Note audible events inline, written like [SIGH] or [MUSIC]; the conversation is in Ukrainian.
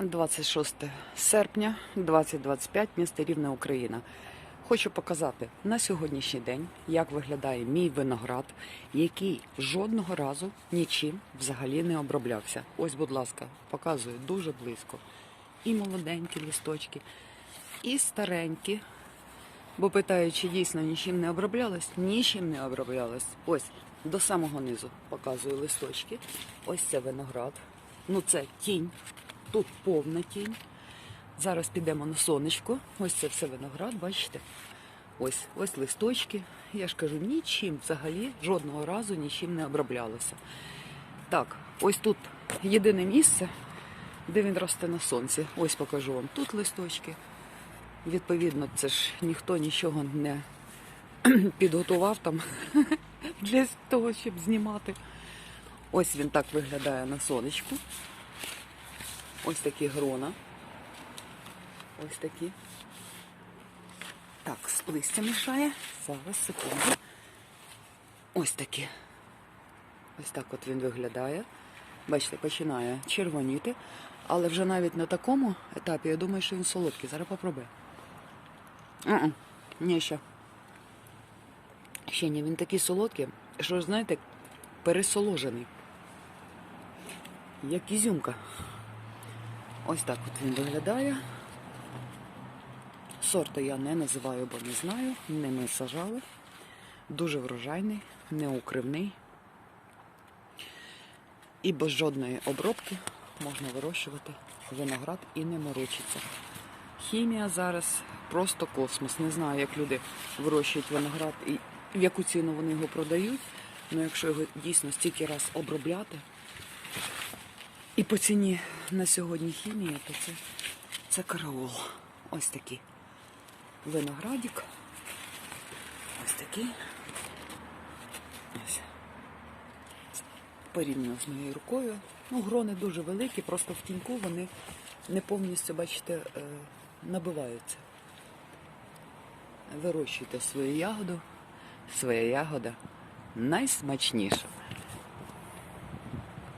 26 серпня 2025, місто Рівне, Україна. Хочу показати на сьогоднішній день, як виглядає мій виноград, який жодного разу нічим взагалі не оброблявся. Ось, будь ласка, показую дуже близько. І молоденькі листочки, і старенькі. Бо питаю, чи дійсно нічим не оброблялось? Нічим не оброблялось. Ось до самого низу показую листочки. Ось це виноград. Ну це тінь. Тут повна тінь. Зараз підемо на сонечко. Ось це все виноград, бачите? Ось, ось листочки. Я ж кажу, нічим взагалі жодного разу нічим не оброблялося. Так, ось тут єдине місце, де він росте на сонці. Ось покажу вам. Тут листочки. Відповідно, це ж ніхто нічого не [CLEARS THROAT] підготував там [LAUGHS] для того, щоб знімати. Ось він так виглядає на сонечку. Ось такі грона. Ось такі. Так, з листя мішає. Зараз, секунду. Ось такі. Ось так от він виглядає. Бачите, починає червоніти. Але вже навіть на такому етапі я думаю, що він солодкий. Зараз попробую. Ні, ще. Ще ні, він такий солодкий, що, знаєте, пересоложений. Як ізюмка. Ось так от він виглядає. Сорту я не називаю, бо не знаю. Не ми сажали. Дуже врожайний, неукривний. І без жодної обробки можна вирощувати виноград і не морочиться. Хімія зараз просто космос. Не знаю, як люди вирощують виноград і в яку ціну вони його продають. Ну якщо його дійсно стільки раз обробляти, і по ціні на сьогодні хімія, то це, це караул. Ось такий виноградик. Ось такий. Ось. Порівняно з моєю рукою. Ну, грони дуже великі, просто в тіньку вони не повністю, бачите, е, набиваються. Вирощуйте свою ягоду, своя ягода найсмачніша.